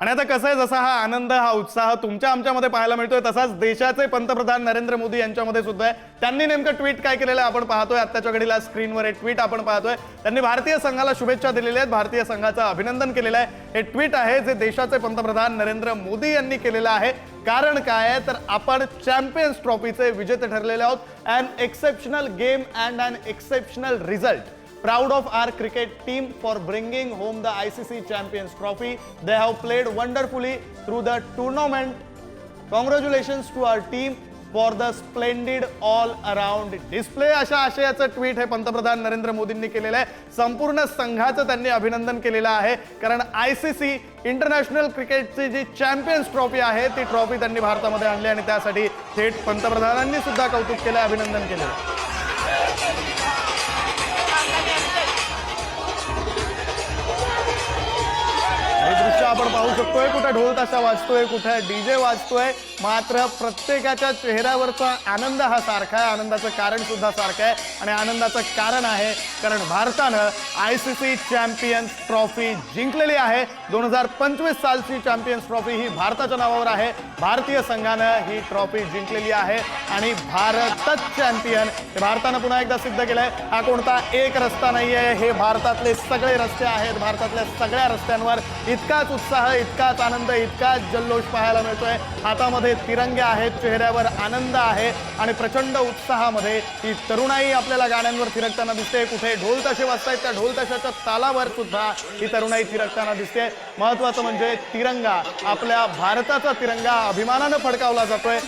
आणि आता कसं आहे जसा हा आनंद हा उत्साह तुमच्या आमच्यामध्ये पाहायला मिळतोय तसाच देशाचे पंतप्रधान नरेंद्र मोदी यांच्यामध्ये सुद्धा आहे. त्यांनी नेमकं ट्विट काय केलेलं आहे आपण पाहतोय. आत्ताच्या घडीला स्क्रीनवर एक ट्विट आपण पाहतोय. त्यांनी भारतीय संघाला शुभेच्छा दिलेल्या आहेत. भारतीय संघाचं अभिनंदन केलेलं आहे. हे ट्विट आहे जे देशाचे पंतप्रधान नरेंद्र मोदी यांनी केलेलं आहे. कारण काय आहे? तर आपण चॅम्पियन्स ट्रॉफीचे विजेते ठरलेले आहोत. And exceptional game and and exceptional result proud of our cricket team for bringing home the ICC Champions Trophy. They have played wonderfully through the tournament. Congratulations to our team for the splendid all around display. अशा आशयाचं tweet हे पंतप्रधान नरेंद्र मोदींनी केलेलं आहे संपूर्ण संघाचं त्यांनी अभिनंदन केलेलं आहे कारण आय सी सी इंटरनॅशनल क्रिकेटची जी चॅम्पियन्स ट्रॉफी आहे ती ट्रॉफी त्यांनी भारतामध्ये आणली आणि त्यासाठी थेट पंतप्रधानांनी सुद्धा कौतुक केलं अभिनंदन केलं आपण पाहू शकतोय कुठे ढोल ताशा वाजतोय कुठे डीजे वाजतोय. मात्र प्रत्येकाच्या चेहऱ्यावरचा आनंद हा सारखा आहे. आनंदाचं कारण सुद्धा सारखं आहे. आणि आनंदाचं कारण आहे कारण भारतानं I C C champions trophy जिंकलेली आहे. दोन हजार पंचवीस सालची चॅम्पियन्स ट्रॉफी ही भारताच्या नावावर आहे. भारतीय संघानं ही ट्रॉफी जिंकलेली आहे आणि भारतच चॅम्पियन हे भारतानं पुन्हा एकदा सिद्ध केलंय. हा कोणता एक रस्ता नाही आहे हे भारतातले सगळे रस्ते आहेत. भारतातल्या सगळ्या रस्त्यांवर इतकाच उत्साह इतकाच आनंद इतकाच जल्लोष पाहायला मिळतोय. हातामध्ये तिरंगे आहेत चेहऱ्यावर आनंद आहे आणि प्रचंड उत्साहामध्ये ही तरुणाई आपल्याला गाण्यांवर फिरकताना दिसते. कुठे हे ढोल ताशे वाजतायत. त्या ढोल ताशाच्या तालावर सुद्धा ही तरुणाई थिरकताना दिसते. महत्वाचं म्हणजे तिरंगा आपल्या भारताचा तिरंगा अभिमानानं फडकावला जातोय.